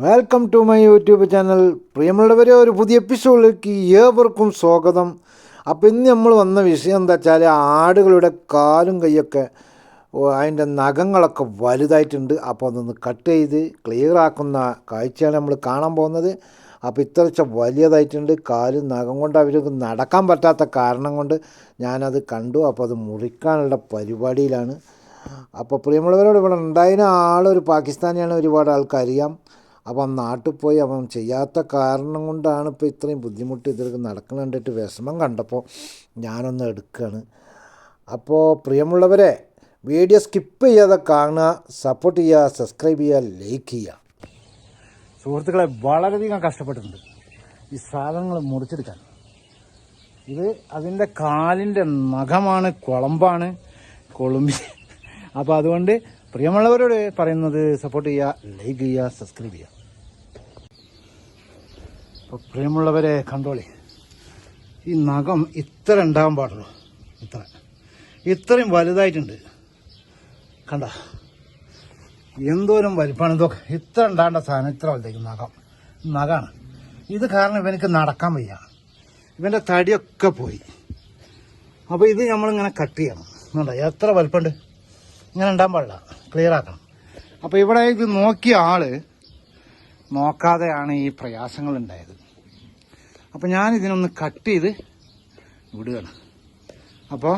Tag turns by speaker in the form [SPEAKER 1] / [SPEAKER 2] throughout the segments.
[SPEAKER 1] Welcome to my YouTube channel പ്രിയമുള്ളവരെ ഒരു പുതിയ എപ്പിസോഡിലേക്ക് ഏവർക്കും സ്വാഗതം. അപ്പോൾ ഇന്ന് നമ്മൾ വന്ന വിഷയം എന്താ വെച്ചാൽ ആടുകളുടെ കാലും കൈയൊക്കെ അതിന്റെ നഖങ്ങളൊക്കെ വലുതായിട്ടുണ്ട്. അപ്പോൾ അതൊന്ന് കട്ട് ചെയ്ത് ക്ലിയർ ആക്കുന്ന കാഴ്ചയാണ് നമ്മൾ കാണാൻ പോകുന്നത്. അപ്പോൾ ഇത്രച്ച വലിയതായിട്ടുണ്ട്. കാലും നഖം കൊണ്ട് അവർക്ക് നടക്കാൻ പറ്റാത്ത കാരണം കൊണ്ട് ഞാനത് കണ്ടു. അപ്പോൾ അത് മുറിക്കാനുള്ള പരിപാടിയിലാണ്. അപ്പോൾ പ്രിയമുള്ളവരോട് ഇവിടെ ഉണ്ടായിരുന്ന ആളൊരു പാകിസ്ഥാനിയാണ്. ഒരുപാട് ആൾക്കറിയാം അപ്പം നാട്ടിൽ പോയി അവൻ ചെയ്യാത്ത കാരണം കൊണ്ടാണ് ഇപ്പോൾ ഇത്രയും ബുദ്ധിമുട്ട് ഇതിലേക്ക് നടക്കണണ്ടിട്ട് വിഷമം കണ്ടപ്പോൾ ഞാനൊന്ന് എടുക്കുകയാണ്. അപ്പോൾ പ്രിയമുള്ളവരെ വീഡിയോ സ്കിപ്പ് ചെയ്യാതെ കാണുക സപ്പോർട്ട് ചെയ്യുക സബ്സ്ക്രൈബ് ചെയ്യുക ലൈക്ക് ചെയ്യുക. സുഹൃത്തുക്കളെ വളരെയധികം കഷ്ടപ്പെട്ടിട്ടുണ്ട് ഈ സാധനങ്ങൾ മുറിച്ചെടുക്കാൻ. ഇത് അതിന്റെ കാലിന്റെ നഖമാണ് കുളമ്പാണ് കൊളുമ്പി. അപ്പോൾ അതുകൊണ്ട് പ്രിയമുള്ളവരോട് പറയുന്നത് സപ്പോർട്ട് ചെയ്യുക ലൈക്ക് ചെയ്യുക സബ്സ്ക്രൈബ് ചെയ്യുക. അപ്പോൾ പ്രിയമുള്ളവരെ കണ്ടോളി. ഈ നഖം ഇത്ര ഉണ്ടാകാൻ പാടുള്ളൂ. ഇത്ര. ഇത്രയും വലുതായിട്ടുണ്ട്. കണ്ട? എന്തോരം വലിപ്പാണ് ഇതൊക്കെ. ഇത്ര ഉണ്ടാകേണ്ട സാധനം ഇത്ര വലുതായിരിക്കും നഖം. നഖാണ്. ഇത് കാരണം ഇവനക്ക് നടക്കാൻ വയ്യ. ഇവന്റെ തടിയൊക്കെ പോയി. അപ്പോൾ ഇത് നമ്മളിങ്ങനെ കട്ട് ചെയ്യണം. എന്നുണ്ടോ എത്ര വലിപ്പമുണ്ട് ഇങ്ങനെ ഉണ്ടാകാൻ പാടില്ല. ക്ലിയർ ആക്കണം അപ്പോൾ ഇവിടെ ഇത് നോക്കിയ ആൾ നോക്കാതെയാണ് ഈ പ്രയാസങ്ങൾ ഉണ്ടായത്. അപ്പോൾ ഞാൻ ഇതിനൊന്ന് കട്ട് ചെയ്ത് വിടുകയാണ്. അപ്പോൾ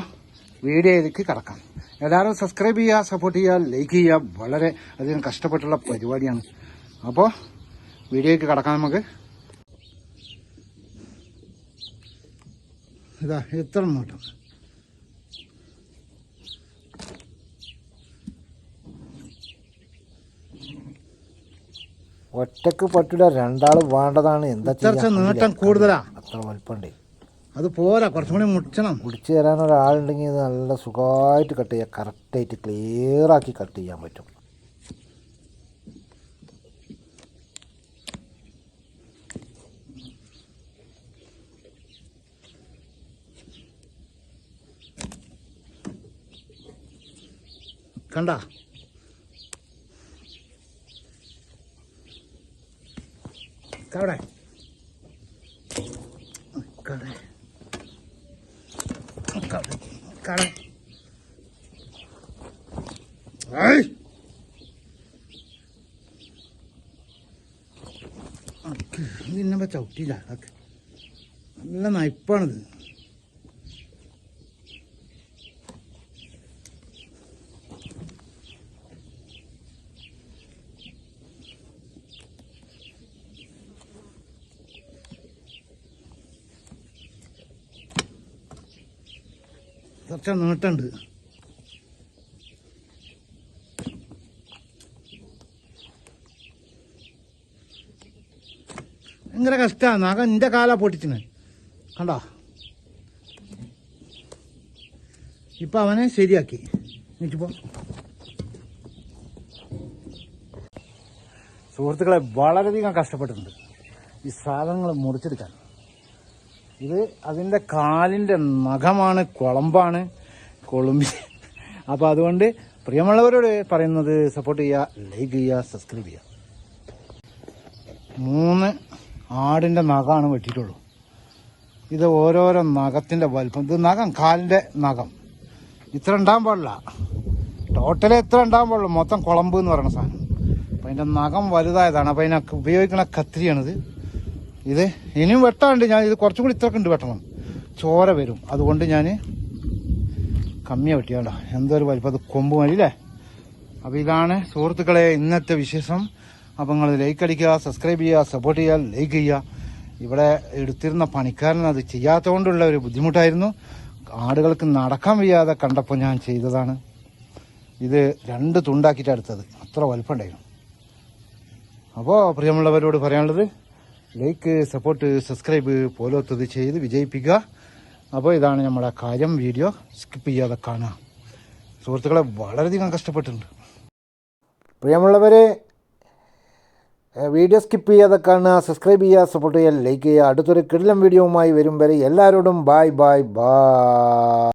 [SPEAKER 1] വീഡിയോയിലേക്ക് കടക്കാം. എല്ലാവരും സബ്സ്ക്രൈബ് ചെയ്യുക സപ്പോർട്ട് ചെയ്യുക ലൈക്ക് ചെയ്യുക. വളരെ അധികം കഷ്ടപ്പെട്ടുള്ള പരിപാടിയാണ്. അപ്പോൾ വീഡിയോയ്ക്ക് കടക്കാം നമുക്ക്. ഇതാ ഇത്ര നോട്ടം ഒറ്റയ്ക്ക് പറ്റില്ല രണ്ടാൾ വേണ്ടതാണ്. എന്താ
[SPEAKER 2] നീട്ടം കൂടുതലാ.
[SPEAKER 1] അത്ര വലിപ്പമുണ്ട്.
[SPEAKER 2] അത് പോരാ കുറച്ചും കൂടി മുടിച്ചണം.
[SPEAKER 1] മുടിച്ചു തരാൻ ഒരാളുണ്ടെങ്കിൽ ഇത് നല്ല സുഖമായിട്ട് കട്ട് ചെയ്യാം. കറക്റ്റായിട്ട് ക്ലിയറാക്കി കട്ട് ചെയ്യാൻ പറ്റും.
[SPEAKER 2] കണ്ട? കവിടെ കടെ കടെ കടെ ഇതിന്നെ ചവിട്ടിയില്ല അതൊക്കെ നല്ല നയിപ്പാണിത് കുറച്ച് നീട്ടുണ്ട്. ഭയങ്കര കഷ്ടമാണ് ആകെ എന്റെ കാലാ പൊട്ടിച്ചിന്. കണ്ടോ? ഇപ്പൊ അവനെ ശരിയാക്കി. എനിക്കിപ്പോ
[SPEAKER 1] സുഹൃത്തുക്കളെ വളരെയധികം കഷ്ടപ്പെട്ടിട്ടുണ്ട് ഈ സാധനങ്ങൾ മുറിച്ചെടുക്കാൻ. ഇത് അതിന്റെ കാലിന്റെ നഖമാണ് കുളമ്പാണ് കൊളുമ്പി. അപ്പോൾ അതുകൊണ്ട് പ്രിയമുള്ളവരോട് പറയുന്നത് സപ്പോർട്ട് ചെയ്യുക ലൈക്ക് ചെയ്യുക സബ്സ്ക്രൈബ് ചെയ്യുക. മൂന്ന് ആടിന്റെ നഖമാണ് വെട്ടിയിട്ടുള്ളൂ. ഇത് ഓരോരോ നഖത്തിന്റെ വലിപ്പം. ഇത് നഖം കാലിന്റെ നഖം. ഇത്ര ഉണ്ടാകാൻ പാടില്ല. ടോട്ടൽ എത്ര ഉണ്ടാകാൻ പാടുള്ളൂ. മൊത്തം കുളമ്പ് എന്ന് പറയുന്ന സാധനം. അപ്പം അതിന്റെ നഖം വലുതായതാണ്. അപ്പം അതിനൊക്കെ ഉപയോഗിക്കുന്ന കത്തിരിയാണിത് ഇത് ഇനിയും വെട്ടാണ്ട് ഞാൻ ഇത് കുറച്ചും കൂടി ഇത്രക്കുണ്ട് വെട്ടണം ചോര വരും. അതുകൊണ്ട് ഞാൻ കമ്മിയാണ് വെട്ടിയാണ്ടോ എന്തോ ഒരു വലിപ്പം. അത് കൊമ്പ് മതി അല്ലേ അപ്പോൾ ഇതാണ് സുഹൃത്തുക്കളെ ഇന്നത്തെ വിശേഷം. അപ്പം നിങ്ങൾ ലൈക്ക് അടിക്കുക സബ്സ്ക്രൈബ് ചെയ്യുക സപ്പോർട്ട് ചെയ്യുക ലൈക്ക് ചെയ്യുക. ഇവിടെ എടുത്തിരുന്ന പണിക്കാരൻ അത് ചെയ്യാത്തതുകൊണ്ടുള്ള ഒരു ബുദ്ധിമുട്ടായിരുന്നു. ആടുകൾക്ക് നടക്കാൻ വയ്യാതെ കണ്ടപ്പോൾ ഞാൻ ചെയ്തതാണ്. ഇത് രണ്ട് തുണ്ടാക്കിയിട്ട് അടുത്തത് അത്ര വലിപ്പമുണ്ടായിരുന്നു അപ്പോൾ പ്രിയമുള്ളവരോട് പറയാനുള്ളത് ലൈക്ക് സപ്പോർട്ട് സബ്സ്ക്രൈബ് പോലത്തത് ചെയ്ത് വിജയിപ്പിക്കുക അപ്പോൾ ഇതാണ് നമ്മുടെ കാര്യം വീഡിയോ സ്കിപ്പ് ചെയ്യാതെ കാണുക. സുഹൃത്തുക്കളെ വളരെയധികം കഷ്ടപ്പെട്ടിട്ടുണ്ട്. പ്രിയമുള്ളവരെ വീഡിയോ സ്കിപ്പ് ചെയ്യാതെ കാണുക സബ്സ്ക്രൈബ് ചെയ്യുക സപ്പോർട്ട് ചെയ്യുക ലൈക്ക് ചെയ്യുക. അടുത്തൊരു കിടിലം വീഡിയോവുമായി വരും വരെ എല്ലാവരോടും ബായ് ബായ് ബായ്